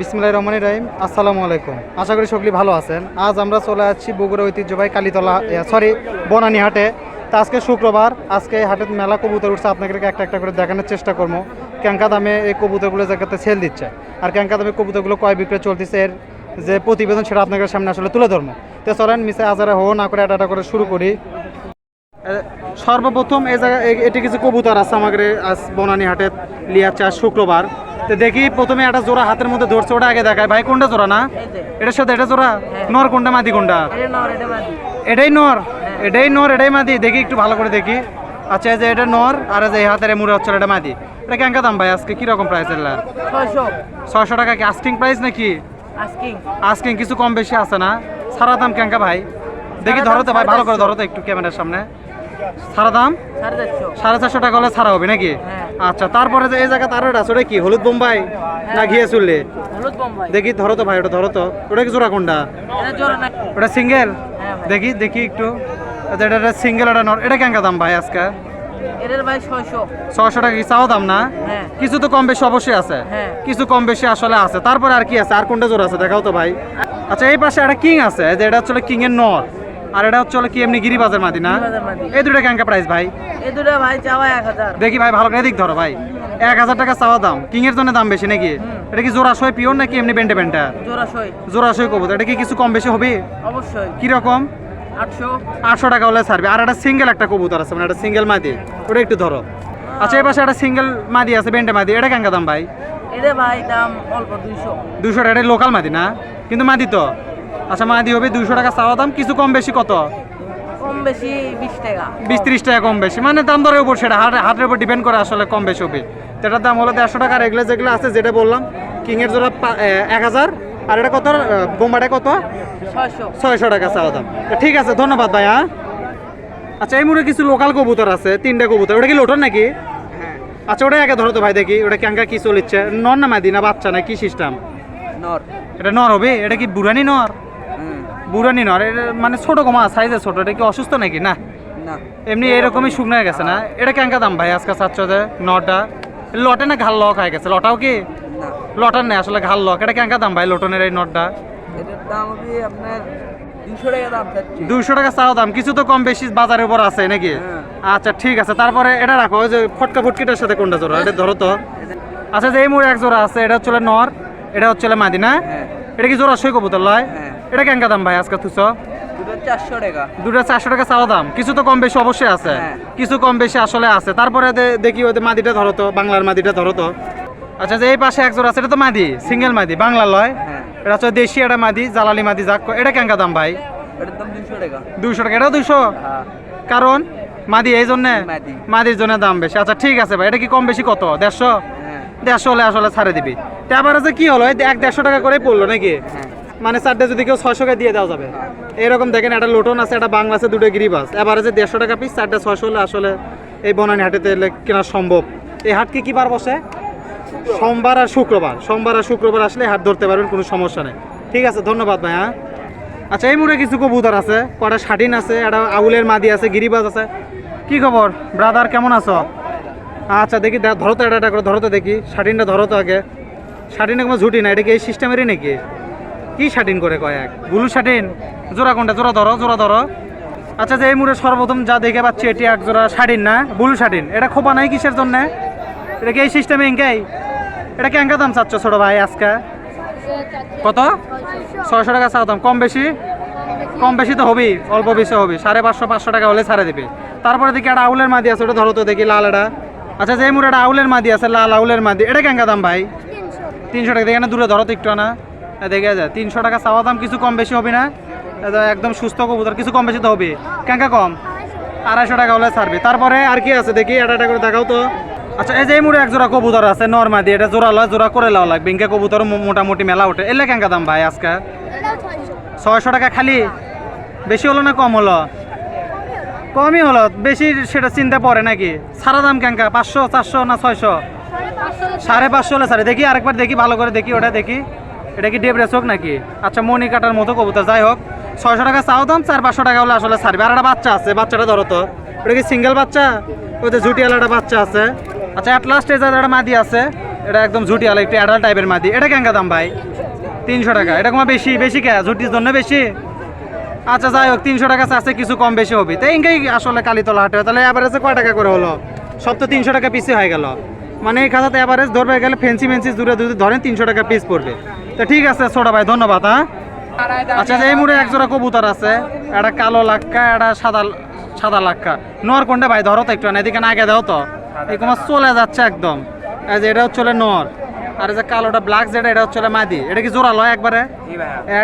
বিসমিল্লাহির রহমানির রহিম, আসসালামু আলাইকুম। আশা করি সকলেই ভালো আছেন। আজ আমরা চলে যাচ্ছি বগুড়া ঐতিহ্যবাহী কালীতলা সরি বনানী হাটে। তা আজকে শুক্রবার, আজকে হাটের মেলা কবুতর উঠছে, আপনাদেরকে একটা একটা করে দেখানোর চেষ্টা করব। ক্যাঙ্কা দামে এই কবুতরগুলো জায়গাতে সেল দিচ্ছে। আর ক্যাঙ্কা দামে কবুতরগুলো কয় বিক্রয় চলতেছে, এর যে প্রতিবেদন সেটা আপনাদের সামনে আসলে তুলে ধরবো। তো চলেন মিসে আজারে হো, না করে একটা করে শুরু করি। সর্বপ্রথম এই জায়গায় এ- এটি কিছু কবুতর আছে আমাদের আজ বনানী হাটে লিয়াচ্ছে আজ শুক্রবার। তো দেখি প্রথমে একটা জোড়া হাতের মধ্যে ধরছে ওটা আগে দেখায়। ভাই কোনটা জোড়া না? এটার সাথে এটা জোড়া? নর কোনটা মাদি কোনটা? এটাই নর? এটাই নর এটাই মাদি? দেখি একটু ভালো করে দেখি। আচ্ছা এই যে এটা নর আর এই যে হাতের মুড়ে হচ্ছে এটা মাদি। এটা কেঙ্কা দাম ভাই আজকে কীরকম প্রাইস এলা ছয়শো। টাকা কি আস্কিং প্রাইস নাকি? আস্কিং কিছু কম বেশি আছে না? সারা দাম কেঙ্কা ভাই? দেখি ধরো তো ভাই ভালো করে ধরো তো একটু ক্যামেরার সামনে। সারা দাম? সাড়ে চারশো। টাকা হলে ছাড়া হবে নাকি? হ্যাঁ। আচ্ছা তারপরে যে এই জায়গা তার আছে ওটা কি? হলুদ বোম্বাই না ঘিয়ে চুললে? দেখি ধরো তো ভাই ওটা ধরো তো। ওটা কি জোড়া কোনটা? ওটা সিঙ্গেল? হ্যাঁ। দেখি দেখি একটু। আচ্ছা, এটা সিঙ্গেল এটা নর এটা কেঙ্কা দাম ভাই আজকে? ভাই ছশো টাকা কি চাও দাম না? হ্যাঁ। কিছু তো কম বেশি অবশ্যই আছে। কিছু কম বেশি আসলে আছে। তারপরে আর কি আছে? আর কোনটা জোর আছে? দেখাও তো ভাই। আচ্ছা এই পাশে একটা কিং আছে। যে এটা হচ্ছে কিং এর নর। আর এটা হচ্ছে কি এমনি গিরিবাজের মাদি না? এই দুটো কেঙ্কা প্রাইস ভাই? এই দুটো ভাই চাওয়া এক হাজার। দেখি ভাই ভালো করে এদিক ধরো ভাই। এক হাজার টাকা চাওয়া দাম। কিং এর জন্য দাম বেশি নাকি? এটা কি জোড়া সই পিওর নাকি এমনি বেন্টে বেন্টা জোড়া সই। জোড়া কবুতর এটা কি কিছু কম বেশি হবে? অবশ্যই। কীরকম আটশো। আটশো টাকা হলে ছাড়বে। আর একটা সিঙ্গেল একটা কবুতর আছে মানে একটা সিঙ্গেল মাদি। ওটা একটু ধরো। আচ্ছা এই পাশে একটা সিঙ্গেল মাদি আছে বেন্টে মাদি। এটা কেঙ্কা দাম ভাই? এদের ভাই দাম অল্প দুইশো। দুশো টাকা। লোকাল মাদি না? কিন্তু মাদি তো? আচ্ছা মাদি হবে দুশো টাকা চাওয়া দাম কিছু কম বেশি কত? কম বেশি বিশ টাকা। বিশ ত্রিশ টাকা কম বেশি। মানে দাম দরের উপর সেটা হাট হাটের উপর ডিপেন্ড করে আসলে কম বেশি হবে। যেটার দাম হলো দেড়শো টাকা আর এগুলো যেগুলো আছে যেটা বললাম কিংয়ের জোড়া পা- এক হাজার আর এটা কত বোম্বাটা কত? ছয়শো। ছয়শো টাকা চাওয়া দাম। ঠিক আছে ধন্যবাদ ভাই হ্যাঁ? আচ্ছা এই মুড়ে কিছু লোকাল কবুতর আছে তিনটা কবুতর। ওটা কি লোটন নাকি? আচ্ছা ওটা আগে ধরো তো ভাই দেখি ওটা ক্যাঙ্কা কি চলিচ্ছে? নর না মাদি না বাচ্চা না কি সিস্টেম নর। এটা নর হবে? এটা কি বুড়ানি নর? বুড়ানি নর এটা মানে ছোট কমা সাইজে ছোট এটা কি অসুস্থ নাকি? না। না। এমনি এরকমই শুকনো হয়ে গেছে না? এটা ক্যাঙ্কা দাম ভাই আজকে যে নটা। লটে না ঘাল লক হয়ে গেছে? লটাও কি? না। লটার নেই আসলে ঘাল লক। এটা ক্যাঙ্কা দাম ভাই লটনের এই নটটা? এটার দাম হবে আপনার দুশো টাকা দুইশো টাকা চাও দাম কিছু তো কম বেশি বাজারের উপর আছে নাকি? হ্যাঁ। আচ্ছা ঠিক আছে তারপরে এটা রাখো ওই যে ফটকা ফুটকিটার সাথে কোনটা জোড়া? এটা ধরো তো। আচ্ছা যে এই মোড়ে এক জোড়া আছে এটা হচ্ছে নর এটা হচ্ছে মাদি না? হ্যাঁ। এটা কি জোড়া সই কবুতর লয়? হ্যাঁ। এটা ক্যাঙ্কা দাম ভাই আজকে তুছো দুটো চারশো টাকা। চাওয়া দাম। কিছু তো কম বেশি অবশ্যই আছে। হ্যাঁ। কিছু কম বেশি আসলে আছে। তারপরে দেখি ওদের মাদিটা ধরো তো বাংলার মাদিটা ধরো তো। আচ্ছা যে এই পাশে এক জোড়া আছে এটা তো মাদি সিঙ্গেল মাদি বাংলার লয়। হ্যাঁ। এটা হচ্ছে দেশি মাদি জালালি মাদি যাক এটা কেঙ্কা দাম ভাই? দুইশো টাকা। এটাও দুইশো? হ্যাঁ। কারণ? মাদি এই জন্যে? মাদি। মাদির জন্য দাম বেশি। আচ্ছা ঠিক আছে ভাই এটা কি কম বেশি কত? দেড়শো? দেড়শো হলে আসলে ছাড়ে দিবি। তো এবারে যে কি হলো? এক দেড়শো টাকা করে পড়ল নাকি? হ্যাঁ। মানে চারটে যদি কেউ ছয়শো দিয়ে দেওয়া যাবে। এরকম দেখেন একটা লোটন আছে, একটা বাংলা আছে, দুটো গিরিবাস এবারে যে দেড়শো টাকা পিস চারটে ছয়শো হলে আসলে এই বনানী হাটেতে কেনা সম্ভব। এই হাট কি বার বসে? সোমবার আর শুক্রবার। সোমবার আর শুক্রবার আসলে হাট ধরতে পারবেন, কোনো সমস্যা নেই। ঠিক আছে, ধন্যবাদ ভাই হ্যাঁ? আচ্ছা এই মুড়ে কিছু কবুতর আছে, কটা শাটিন আছে, একটা আউলের মাদি আছে, গিরিবাজ আছে। কি খবর? ব্রাদার, কেমন আছো? আচ্ছা দেখি, ধরো তো, এটা করে ধরো তো দেখি। শাটিনটা ধরো তো আগে। শাটিনে কোনো ঝুটি না এটা কি এই সিস্টেমেরই নাকি? কি শাটিন করে কয়েক ব্লু শাটিন? জোড়া কোনটা? জোড়া ধরো জোড়া ধরো। আচ্ছা যে এই মুড়ে সর্বপ্রথম যা দেখে পাচ্ছি, এটি এক জোড়া শাটিন না? Blue satin. এটা খোপা নাই কিসের জন্য? এটা কি এই সিস্টেমে ইনকাই এটা কেঙ্কা দাম চাচ্ছ ছোট ভাই আজকে? কত? ছয়শো টাকা চাও দাম। কম বেশি? কম বেশি তো হবেই, অল্প বেশি হবে সাড়ে পাঁচশো পাঁচশো টাকা হলে ছাড়ে দিবে। তারপরে দেখি একটা আউলের মাদি আছে, ওটা ধরো তো দেখি লাল এটা। আচ্ছা যে মুড়ে একটা আউলের মাদি আছে, লাল আউলের মাদি, এটা কেঙ্কা দাম ভাই? তিনশো টাকা। দেখে দূরে ধরো তো একটু না দেখে যায় তিনশো টাকা চাওয়া দাম কিছু কম বেশি হবে না। একদম সুস্থ কবুতর, কিছু কম বেশি তো হবে। কেঙ্কা কম? আড়াইশো টাকা হলে ছাড়বে। তারপরে আর কি আছে? দেখি, এটা এটা করে দেখাও তো। আচ্ছা এই যে এই মুড়ে এক জোড়া কবুতর আছে নর্মাদি এটা জোড়া লয়, জোড়া করে লাও লাগবে। ইনকে কবুতর মোটামুটি মেলা ওঠে। এলে কেঙ্কা দাম ভাই আজকে? ছয়শো টাকা খালি? বেশি হলো না কম হলো? কমই হলো। বেশি সেটা চিন্তা পড়ে নাকি? সারা দাম কেঙ্কা? পাঁচশো, চারশো না ছয়শো? সাড়ে পাঁচশো হলে সাড়ে দেখি আরেকবার দেখি, ভালো করে দেখি ওটা দেখি। এটা কি ডেবরে চোখ নাকি? আচ্ছা মনি কাটার মতো কবুতর। যাই হোক, ছয়শো টাকা চাও দাম, চার পাঁচশো টাকা হলে আসলে ছাড়বে। আর একটা বাচ্চা আছে, বাচ্চাটা ধরো তো। ওটা কি সিঙ্গেল বাচ্চা? ওই যে ঝুটিয়ালা একটা বাচ্চা আছে। আচ্ছা অ্যাট লাস্ট যে একটা মাদি আছে। এটা একদম ঝুটি আলো একটু অ্যাডাল্ট টাইপের মাদি। এটা কেঙ্কা দাম ভাই? তিনশো টাকা। এটা কমা বেশি? বেশি কে? ঝুটির জন্য বেশি? আচ্ছা যাই হোক, তিনশো টাকা আছে কিছু কম বেশি হবে। তাই ইঙ্গেই আসলে কালীতলা হাটে। তাহলে অ্যাভারেজে কয় টাকা করে হলো? সব তো তিনশো টাকা পিসে হয়ে গেল। মানে এই খাতাতে অ্যাভারেজ ধরবে গেলে ফেন্সি ফেন্সি দূরে দূরে ধরেন তিনশো টাকা পিস পড়বে। তো ঠিক আছে ছোটা ভাই ধন্যবাদ হ্যাঁ? আচ্ছা এই মুড়ে এক জোড়া কবুতর আছে। একটা কালো লাক্কা একটা সাদা সাদা লাক্কা। নর কোনটা ভাই? ধরো তো একটু এদিকে না আগে দাও তো। এই তোমার চলে যাচ্ছে একদম। এই যে এটা হচ্ছে নর আর এই যে কালোটা ব্ল্যাক যেটা এটা হচ্ছে মাদি। এটা কি জোড়া লয় একবারে?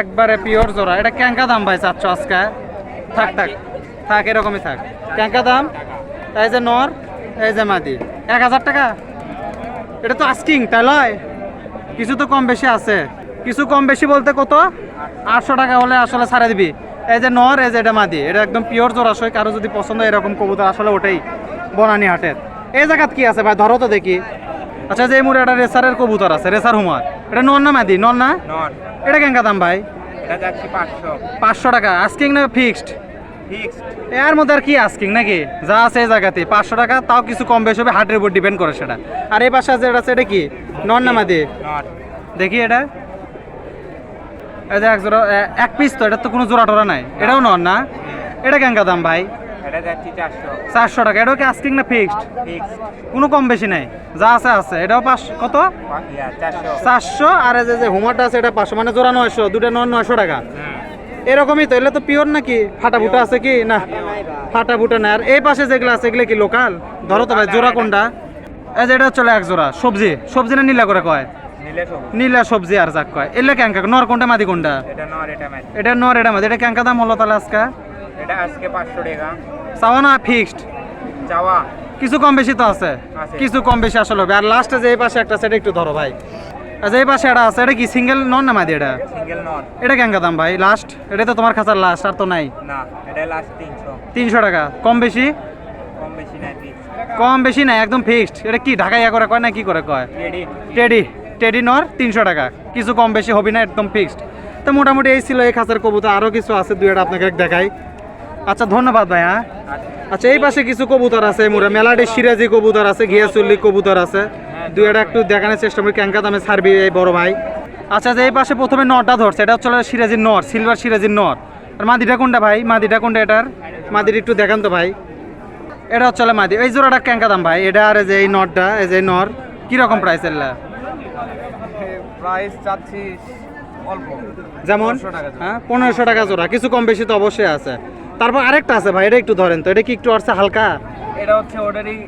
একবারে পিওর জোড়া। এটা ক্যাঙ্কা দাম ভাই চাচ্ছ আজকে? থাক থাক। থাক এরকমই থাক। ক্যাঙ্কা দাম? এই যে নর এই যে মাদি। এক হাজার টাকা? এটা তো আস্কিং তাই লয়? কিছু তো কম বেশি আছে। কিছু কম বেশি বলতে কত? আটশো টাকা হলে আসলে ছাড়ে দিবি। এই যে নর এই যে এটা মাদি এটা একদম পিওর জোড়াশয় কারও যদি পছন্দ হয় এরকম কবুতর আসলে ওটাই বনানি হাটের। এই জায়গাত কি আছে ভাই? ধরো তো দেখি। আচ্ছা যে মুড়ে একটা রেসারের কবুতর আছে রেসার হুমার। এটা নর না মাদি? নর না? এটা কেঙ্কা দাম ভাই? এটা পাঁচশো। টাকা। আস্কিং না ফিক্সড এর মধ্যে আর কি আস্কিং নাকি? যা আছে এই জায়গাতে। পাঁচশো টাকা তাও কিছু কম বেশি হবে হাটের উপর ডিপেন্ড করে সেটা। আর এই পাশে যেটা আছে এটা কি? নন নামা দিয়ে দেখি এটা। যে এক জোড়া এক পিস তো এটা তো কোনো জোড়া টোড়া নাই। এটাও নন না? এটা কেঙ্কা দাম ভাই? চারশো। টাকা। এটাও কি আস্কিং না ফিক্সড কোনো কম বেশি নাই। যা আছে আছে। এটাও পাঁচ কত? চারশো। আর এই যে হুমারটা আছে এটা পাঁচশো মানে জোড়া নয়শো। দুটা নন নয়শো টাকা। এরকমই তো এগুলো তো পিওর নাকি? ফাটা ফুটা আছে কি? না ফাটা ফুটা না। আর এই পাশে যেগুলো আছে এগুলো কি লোকাল? ধরো তো ভাই জোড়া কোনটা? এই যে এটা চলে এক জোড়া সবজি। সবজি না নীলা করে কয়? নীলা সবজি। আর যাক কয়। এলে ক্যাঙ্কা নর কোনটা মাদি কোনটা? এটা নর এটা মাদি। এটা ক্যাঙ্কা দাম হলো তাহলে আজকে? এটা আজকে পাঁচশো টাকা। চাওয়া না ফিক্সড? চাওয়া। কিছু কম বেশি তো আছে। আছে। কিছু কম বেশি আসলে হবে। আর লাস্টে যে এই পাশে একটা সেটা একটু ধরো ভাই। আচ্ছা এই পাশে এটা আছে এটা কি সিঙ্গেল নন না মাদি এটা? সিঙ্গেল নট এটা ক্যাঙ্কা দাম ভাই? লাস্ট এটা তো তোমার খাঁচার লাস্ট আর তো নাই। না এটা লাস্ট তিনশো। তিনশো টাকা। কম বেশি? কম বেশি নাই কম বেশি না একদম ফিক্সড এটা কি ঢাকা ইয়া করে কয় না কি করে কয়? রেডি টেডি টেডি নর তিনশো টাকা। কিছু কম বেশি হবে না একদম ফিক্সড তো মোটামুটি এই ছিল এই খাঁচার কবুতর। আরও কিছু আছে দুই একটা আপনাকে দেখাই। আচ্ছা ধন্যবাদ ভাই হ্যাঁ? আচ্ছা। এই পাশে কিছু কবুতর আছে মোরা মেলাডি সিরাজি কবুতর আছে ঘিয়াচল্লি কবুতর আছে। দুই একটা একটু দেখানোর চেষ্টা করি ক্যাঙ্কা দামে ছাড়বি এই বড় ভাই। আচ্ছা যে এই পাশে প্রথমে নরটা ধরছে এটা হচ্ছে সিরাজির নর সিলভার সিরাজির নর। আর মাদিটা কোনটা ভাই? মাদিটা কোনটা এটার? মাদির একটু দেখান তো ভাই। এটা হচ্ছে মাদি। এই জোড়াটা ক্যাঙ্কা দাম ভাই? এটা আর এই যে এই নরটা এই যে নর কীরকম প্রাইস এলা প্রাইস চাচ্ছি যেমন? 1500 টাকা জোড়া। হ্যাঁ পনেরোশো টাকা জোড়া। কিছু কম বেশি তো অবশ্যই আছে। তারপর আরেকটা আছে ভাই এটা একটু ধরেন তো এটা কি একটু আসছে হালকা? এটা হচ্ছে ওটারই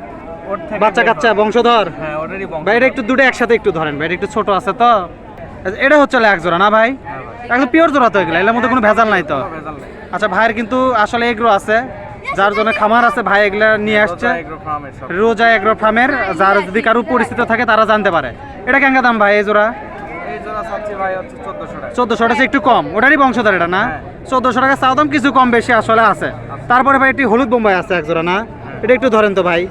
বাচ্চা কাচ্চা বংশধর? হ্যাঁ ওটারই বংশ ভাই এটা একটু দুটো একসাথে একটু ধরেন ভাই এটা একটু ছোট আছে তো। আচ্ছা, এটা হচ্ছে এক জোড়া না ভাই? হ্যাঁ একদম পিওর জোড়া তো এগুলো এগুলোর মধ্যে কোনো ভেজাল নাই তো। আচ্ছা ভাইয়ের কিন্তু আসলে এগ্রো আছে যার জন্য খামার আছে ভাই এগুলা নিয়ে আসছে। রোজা এগ্রো ফার্মের যার যদি কারও পরিচিত থাকে তারা জানতে পারে। এটা কেঙ্গা দাম ভাই এই জোড়া? চোদ্দশো টাকা। একটু কম। ওটারই বংশধর এটা না? হ্যাঁ। চোদ্দোশো টাকা চাও দাম কিছু কম বেশি আসলে আছে। তারপরে ভাই একটি হলুদ বোম্বাই আছে এক জোড়া না? এটা একটু ধরেন তো ভাই।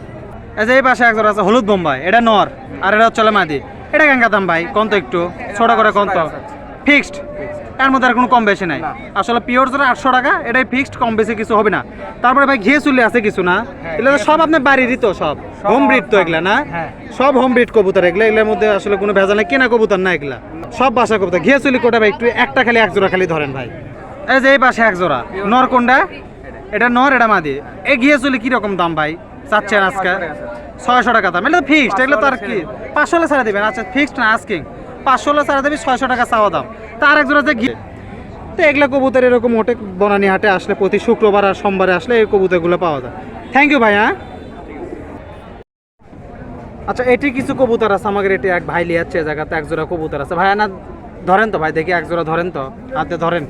এই যে এই পাশে এক জোড়া আছে হলুদ বোম্বাই। এটা নর আর এটা হচ্ছে মাদি। এটা কেঙ্গা দাম ভাই? কন্ত একটু। ছোট করে কন্ত। ফিক্সড এর মধ্যে আর কোনো কম বেশি নাই। আসলে পিওর জোড়া আটশো টাকা এটাই ফিক্সড কম বেশি কিছু হবে না। তারপরে ভাই ঘিয়ে চুলে আছে কিছু না? হ্যাঁ, এগুলো তো সব আপনার বাড়িরই তো সব। হোম ব্রিড তো এগুলা না? হ্যাঁ। সব হোম ব্রিড কবুতর এগুলো। এগুলোর মধ্যে আসলে কোনো ভেজাল নেই কেনা কবুতর না এগুলা। সব বাসা কবুতর। ঘিয়ে চুলি কোটা ভাই? একটু একটা খালি এক জোড়া খালি ধরেন ভাই। এই যে এই পাশে এক জোড়া। নর কোনটা? এটা। নর এটা মাদি। এই ঘিয়ে চুলি কীরকম দাম ভাই? চাচ্ছেন আজকে? ছয়শো টাকা দাম। এটা ফিক্সড এগুলো তো আর কি? পাঁচশো হলে ছাড়া দেবেন। আচ্ছা ফিক্সড না আস্কিং পাঁচশো হলে ছাড়া দেবে, ছয়শো টাকা চাওয়া দাম। তার এক জোড়া যে ঘিয়ে তো এগুলো কবুতর এরকম ওটে বনানি হাটে আসলে প্রতি শুক্রবার আর সোমবারে আসলে এই কবুতরগুলো পাওয়া যায়। থ্যাংক ইউ ভাই হ্যাঁ আচ্ছা এটি কিছু কবুতর আছে আমাদের এটি এক ভাই লিয়াচ্ছে জায়গাতে এক জোড়া কবুতর আছে। ভাই না, ধরেন তো ভাই, দেখি এক জোড়া ধরেন তো। হাতে ধরেন।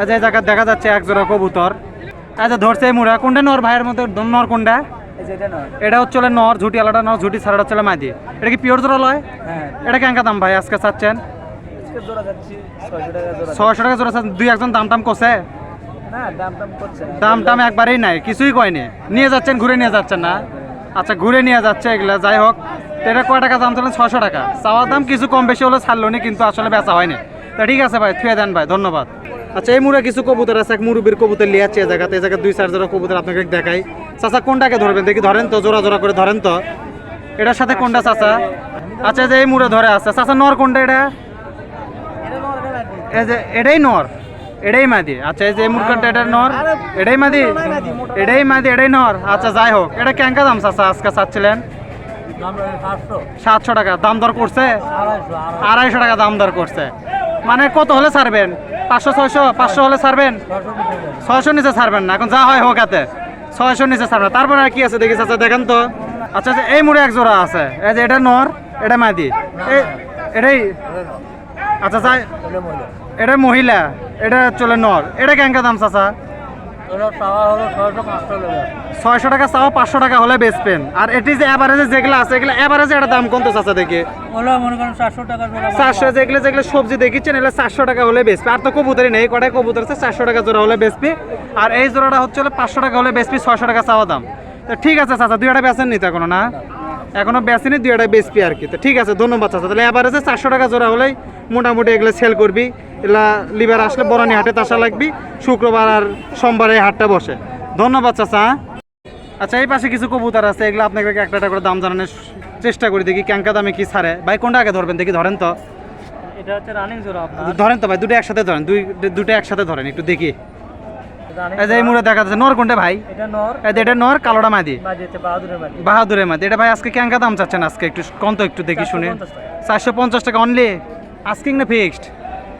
আচ্ছা এই জায়গা দেখা যাচ্ছে এক জোড়া কবুতর আচ্ছা ধরছে মুড়া, কোনটা নর ভাইয়ের মধ্যে নর কোনটা? এটা হচ্ছে নর ঝুটি আলাদা নর ঝুটি সারাটা হচ্ছে মাদি এটা কি পিওর জোড়া লয়? হ্যাঁ। এটা কেঙ্কা দাম ভাই আজকে চাচ্ছেন? ছয়শো টাকা জোড়া দুই একজন দাম টাম কষে দাম টাম একবারেই নাই কিছুই কয়নি নিয়ে যাচ্ছেন ঘুরে নিয়ে যাচ্ছেন না? আচ্ছা ঘুরে নিয়ে যাচ্ছে এগুলা যাই হোক। এটা কয় টাকা দাম চলেন ছশো টাকা। চাওয়ার দাম কিছু কম বেশি হলে ছাড়লো কিন্তু আসলে বেচা হয়নি। তা ঠিক আছে ভাই থুয়ে দেন ভাই ধন্যবাদ। আচ্ছা এই মুড়ে কিছু কবুতর আছে, এক মুরুবির কবুতর লিয়ে আছে এই জায়গাতে। এই জায়গায় দুই চার জোড়া কবুতর আপনাকে দেখাই। চাচা, কোনটাকে ধরবেন? দেখি, ধরেন তো, জোড়া জোড়া করে ধরেন তো। এটার সাথে কোনটা, চাচা? আচ্ছা যে এই মুড়ে ধরে আছে। চাচা, নর কোনটা এটা? এই যে, এটাই নর। এটাই মাদি। আচ্ছা এই যে মুরগানটা এটা নর। এটাই মাদি? এটাই মাদি, এটাই নর। আচ্ছা যাই হোক। এটা কেঙ্কা দাম, চাচা, আজকে চাচ্ছিলেন? সাতশো টাকা। দাম দর করছে? আড়াইশো টাকা দাম দর করছে। মানে কত হলে ছাড়বেন? পাঁচশো ছয়শো পাঁচশো হলে ছাড়বেন? ছয়শো নিচে ছাড়বেন না। এখন যা হয় হোক হাতে। ছয়শো নিচে ছাড়বেন তারপরে আর কি আছে? দেখি চাচা দেখেন তো। আচ্ছা আচ্ছা, এই মুড়ে এক জোড়া আছে। এই যে এটা নর এটা মাদি এটাই আচ্ছা চাই এটা মহিলা। এটা চলে নর। এটা কেঙ্কা দাম চাচা? ছয়শো টাকা চাও পাঁচশো টাকা হলে বেচবেন আর এটি যে অ্যাভারেজে যেগুলো আছে এগুলো অ্যাভারেজে একটা দাম কত চাচা দেখি? চারশো যেগুলো যেগুলো সবজি দেখিচ্ছেন এগুলো চারশো টাকা হলে বেচবি আর তো কবুতরই নেই কটাই কবুতর আছে? চারশো টাকা জোড়া হলে বেচবি আর এই জোড়াটা হচ্ছে হলো পাঁচশো টাকা হলে বেচবি ছয়শো টাকা চাওয়া দাম। তো ঠিক আছে চাচা দুই একটা বেচেন নি তো এখনও না? এখনও বেচেনি দুই একটা বেচবি আর কি। তো ঠিক আছে ধন্যবাদ চাচা। তাহলে এবারে চারশো টাকা জোড়া হলেই মোটামুটি এগুলো সেল করবি। এগুলা লিবার আসলে বরানি হাটে তাসা লাগবি শুক্রবার আর সোমবারে এই হাটটা বসে। ধন্যবাদ চাচা? আচ্ছা এই পাশে কিছু কবুতর আছে এগুলো আপনাকে একটা একটা করে দাম জানানোর চেষ্টা করি দেখি ক্যাঙ্কা দামে কি ছাড়ে। ভাই কোনটা আগে ধরবেন দেখি ধরেন তো। এটা হচ্ছে রানিং জোড়া আপনার। ধরেন তো ভাই দুটো একসাথে ধরেন দুই দুটো একসাথে ধরেন একটু দেখি। এই যে এই মুড়ে দেখা যাচ্ছে নর কোনটা ভাই? এটা নর। এই যে এটা নর কালোটা মাদি। বাহাদুরের মাদি। এটা ভাই আজকে ক্যাঙ্কা দাম চাচ্ছেন আজকে একটু কম তো একটু দেখি শুনে। 450 চারশো পঞ্চাশ টাকা অনলি আস্কিং না ফিক্সড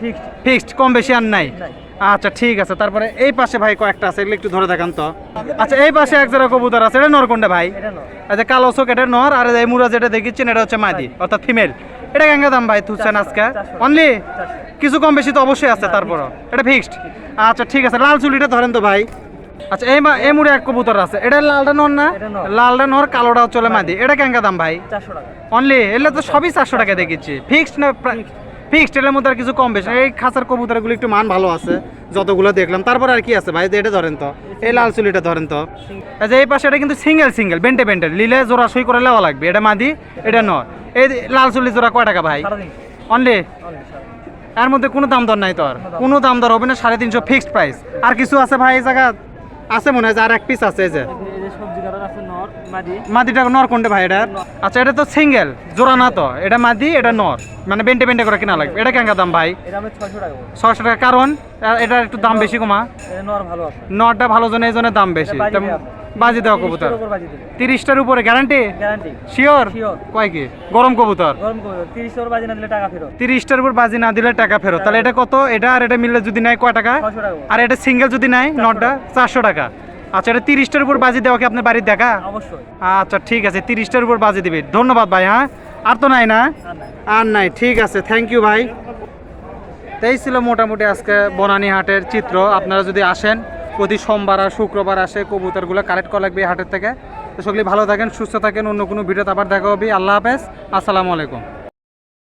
ফিক্সড ফিক্সড কম বেশি আর নাই। আচ্ছা ঠিক আছে। তারপরে এই পাশে ভাই কয়েকটা আছে এগুলো একটু ধরে দেখান তো। আচ্ছা এই পাশে এক জোড়া কবুতর আছে এটা নর। কোনটা ভাই আচ্ছা কালো চোখ এটা নর আর এই মুরা যেটা দেখিচ্ছেন এটা হচ্ছে মাদি অর্থাৎ ফিমেল। এটা কেঙ্গা দাম ভাই তুলছেন আজকে? অনলি কিছু কম বেশি তো অবশ্যই আছে তারপরও। এটা ফিক্সড আচ্ছা ঠিক আছে লাল চুলিটা ধরেন তো ভাই। আচ্ছা এই মা- এই মুড়ে এক কবুতর আছে। এটা লালটা নর না? লালটা নর কালোটা চলে মাদি এটা কেঙ্গা দাম ভাই? অনলি এলে তো সবই চারশো টাকা দেখেছি ফিক্সড না ফিক্সড এর মধ্যে আর কিছু কম বেশি এই খাঁচার কবুতরগুলো একটু মান ভালো আছে যতগুলো দেখলাম। তারপর আর কি আছে ভাই? এটা ধরেন তো। এই লাল চুলিটা ধরেন তো। আচ্ছা এই পাশে এটা কিন্তু সিঙ্গেল সিঙ্গেল বেন্টে বেন্টে। লিলে জোড়া সই করে লেওয়া লাগবে। এটা মাদি এটা নয় এই লাল চুলি জোড়া কয় টাকা ভাই? অনলি এর মধ্যে কোনো দাম দর নাই তোর। কোনো দাম। দর হবে না সাড়ে তিনশো ফিক্সড প্রাইস আর কিছু আছে ভাই এই জায়গা? আছে মনে হয় যে আর এক পিস আছে এই যে। মাদিটা নর কোনটা ভাই এটা? আচ্ছা এটা তো সিঙ্গেল জোড়া না তো। এটা মাদি এটা নর। মানে বেন্টে বেন্টে করে কিনা লাগবে। এটা কেঙ্কা দাম ভাই? এটা ছয়শো টাকা কারণ এটার একটু দাম বেশি কমা। এটা নরটা ভালো জন্য এই জন্য দাম বেশি। বাজি দেওয়া। কবুতর। তিরিশটার উপর গ্যারান্টি শিওর কয় কি? গরম কবুতর? তিরিশটার উপর বাজি না দিলে টাকা ফেরত। তাহলে এটা কত? এটা আর এটা মিললে যদি নেয় কয় টাকা? টাকা আর এটা সিঙ্গেল যদি নেয় নটটা চারশো টাকা। আচ্ছা এটা তিরিশটার উপর বাজি দেওয়া কি আপনার বাড়ির দেখা? অবশ্যই। আচ্ছা ঠিক আছে তিরিশটার উপর বাজি দিবি। ধন্যবাদ ভাই হ্যাঁ? আর তো নাই না? আর নাই। ঠিক আছে থ্যাংক ইউ ভাই। তাই ছিল মোটামুটি আজকে বনানী হাটের চিত্র। আপনারা যদি আসেন প্রতি সোমবার আর শুক্রবার আসে কবুতরগুলো কালেক্ট করা লাগবে হাটের থেকে। তো সকলে ভালো থাকেন সুস্থ থাকেন অন্য কোনো ভিডিওতে আবার দেখা হবে। আল্লাহ হাফেজ আসসালামু আলাইকুম।